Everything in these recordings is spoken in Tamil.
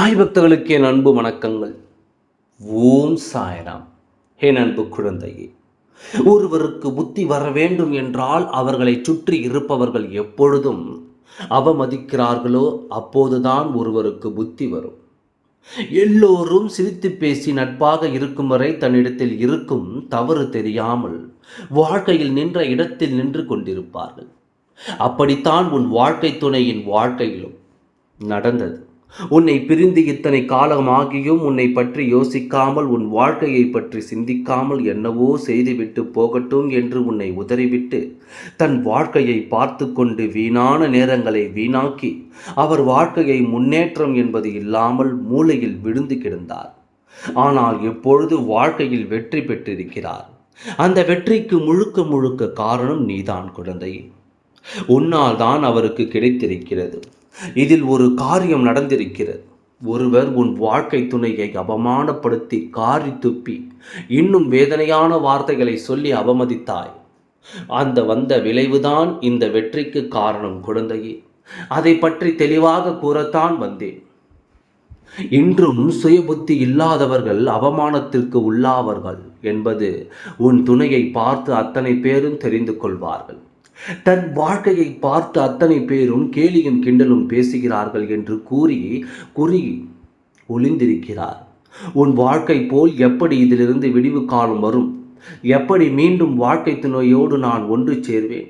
சாய் பக்தர்களுக்கு என் அன்பு வணக்கங்கள். ஓம் சாய்ராம். என் அன்பு குழந்தையே ஒருவருக்கு புத்தி வர வேண்டும் என்றால் அவர்களை சுற்றி இருப்பவர்கள் எப்பொழுதும் அவமதிக்கிறார்களோ அப்போதுதான் ஒருவருக்கு புத்தி வரும். எல்லோரும் சிரித்து பேசி நட்பாக இருக்கும் வரை தன்னிடத்தில் இருக்கும் தவறு தெரியாமல் வாழ்க்கையில் நின்ற இடத்தில் நின்று கொண்டிருப்பார்கள். அப்படித்தான் உன் வாழ்க்கை துணையின் வாழ்க்கையிலும் நடந்தது. உன்னை பிரிந்து இத்தனை காலமாகியும் உன்னை பற்றி யோசிக்காமல் உன் வாழ்க்கையை பற்றி சிந்திக்காமல் என்னவோ செய்துவிட்டு போகட்டும் என்று உன்னை உதறிவிட்டு தன் வாழ்க்கையை பார்த்து கொண்டு வீணான நேரங்களை வீணாக்கி அவர் வாழ்க்கையை முன்னேற்றம் என்பது இல்லாமல் மூளையில் விழுந்து கிடந்தார். ஆனால் எப்பொழுது வாழ்க்கையில் வெற்றி பெற்றிருக்கிறார்? அந்த வெற்றிக்கு முழுக்க முழுக்க காரணம் நீதான் குழந்தை. உன்னால் தான் அவருக்கு கிடைத்திருக்கிறது. இதில் ஒரு காரியம் நடந்திருக்கிறது. ஒருவர் உன் வாழ்க்கை துணையை அவமானப்படுத்தி காரி துப்பி இன்னும் வேதனையான வார்த்தைகளை சொல்லி அவமதித்தாய். அந்த வந்த விளைவுதான் இந்த வெற்றிக்கு காரணம் குழந்தையே. அதை பற்றி தெளிவாக கூறத்தான் வந்தேன். இன்றும் சுயபுத்தி இல்லாதவர்கள் அவமானத்திற்கு உள்ளாவர்கள் என்பது உன் துணையை பார்த்து அத்தனை பேரும் தெரிந்து கொள்வார்கள். தன் வாழ்க்கையை பார்த்து அத்தனை பேரும் கேலியும் கிண்டலும் பேசுகிறார்கள் என்று கூறி குறி ஒளிந்திருக்கிறார். உன் வாழ்க்கை போல் எப்படி இதிலிருந்து விடிவு காலம் வரும்? எப்படி மீண்டும் வாழ்க்கை துணையோடு நான் ஒன்று சேர்வேன்?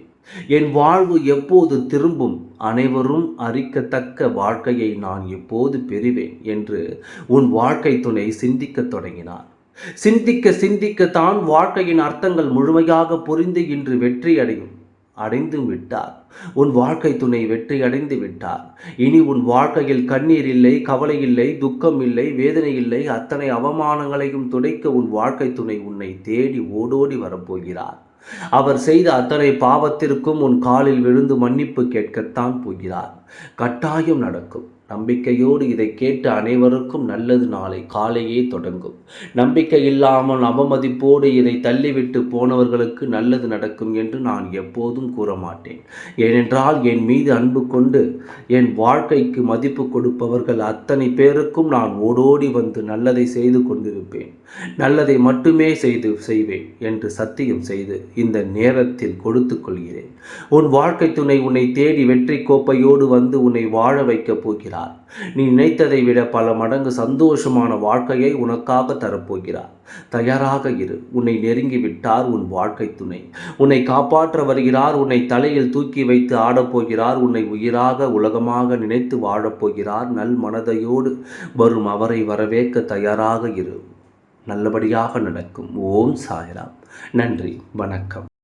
என் வாழ்வு எப்போது திரும்பும்? அனைவரும் அறிக்கத்தக்க வாழ்க்கையை நான் எப்போது பெறுவேன்? என்று உன் வாழ்க்கை துணை சிந்திக்கத் தொடங்கினார். சிந்திக்க சிந்திக்கத்தான் வாழ்க்கையின் அர்த்தங்கள் முழுமையாக புரிந்து இன்று வெற்றி அடையும் அடைந்து விட்டார் உன் வாழ்க்கை துணை வெற்றி அடைந்து விட்டார் இனி உன் வாழ்க்கையில் கண்ணீர் இல்லை கவலை இல்லை துக்கம் இல்லை வேதனை இல்லை. அத்தனை அவமானங்களையும் துடைக்க உன் வாழ்க்கை துணை உன்னை தேடி ஓடோடி வரப்போகிறார். அவர் செய்த அத்தனை பாவத்திற்கும் உன் காலில் விழுந்து மன்னிப்பு கேட்கத்தான் போகிறார். கட்டாயம் நடக்கும். நம்பிக்கையோடு இதை கேட்டு அனைவருக்கும் நல்லது நாளை. காலையே தொடங்கும். நம்பிக்கை இல்லாமல் அவமதிப்போடு இதை தள்ளிவிட்டு போனவர்களுக்கு நல்லது நடக்கும் என்று நான் எப்போதும் கூற மாட்டேன் ஏனென்றால் என் மீது அன்பு கொண்டு என் வாழ்க்கைக்கு மதிப்பு கொடுப்பவர்கள் அத்தனை பேருக்கும் நான் ஓடோடி வந்து நல்லதை செய்து கொண்டிருப்பேன். நல்லதை மட்டுமே செய்து செய்வேன் என்று சத்தியம் செய்து இந்த நேரத்தில் கொடுத்து கொள்கிறேன். உன் வாழ்க்கை துணை உன்னை தேடி வெற்றி கோப்பையோடு வந்து உன்னை வாழ வைக்கப் போகிறார் தருகிறார். நீ நினைத்ததை விட பல மடங்கு சந்தோஷமான வாழ்க்கையை உனக்காக தரப்போகிறார். தயாராக இரு. உன்னை நெருங்கி விட்டார் உன் வாழ்க்கை துணை. உன்னை காப்பாற்ற வருகிறார். உன்னை தலையில் தூக்கி வைத்து ஆடப்போகிறார். உன்னை உயிராக உலகமாக நினைத்து வாழப்போகிறார். நல் மனதையோடு வரும் அவரை வரவேற்க தயாராக இரு. நல்லபடியாக நடக்கும். ஓம் சாய்ராம். நன்றி. வணக்கம்.